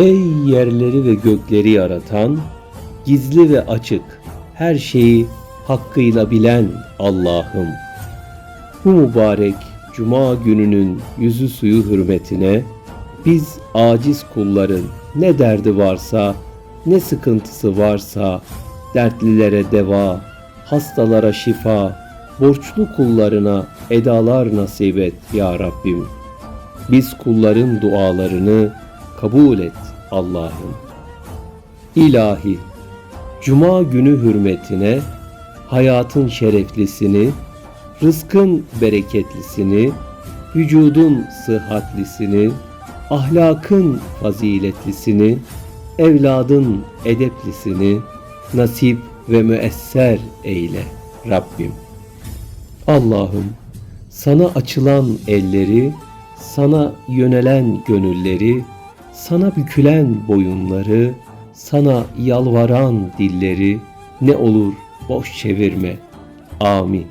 Ey yerleri ve gökleri yaratan, gizli ve açık, her şeyi hakkıyla bilen Allah'ım. Bu mübarek cuma gününün yüzü suyu hürmetine biz aciz kulların ne derdi varsa, ne sıkıntısı varsa dertlilere deva, hastalara şifa, borçlu kullarına edalar nasip et ya Rabbim. Biz kulların dualarını kabul et Allah'ım. İlahi, Cuma günü hürmetine hayatın şereflisini, rızkın bereketlisini, vücudun sıhhatlisini, ahlakın faziletlisini, evladın edeplisini nasip ve müesser eyle Rabbim. Allah'ım sana açılan elleri, sana yönelen gönülleri, sana bükülen boyunları, sana yalvaran dilleri ne olur boş çevirme. Amin.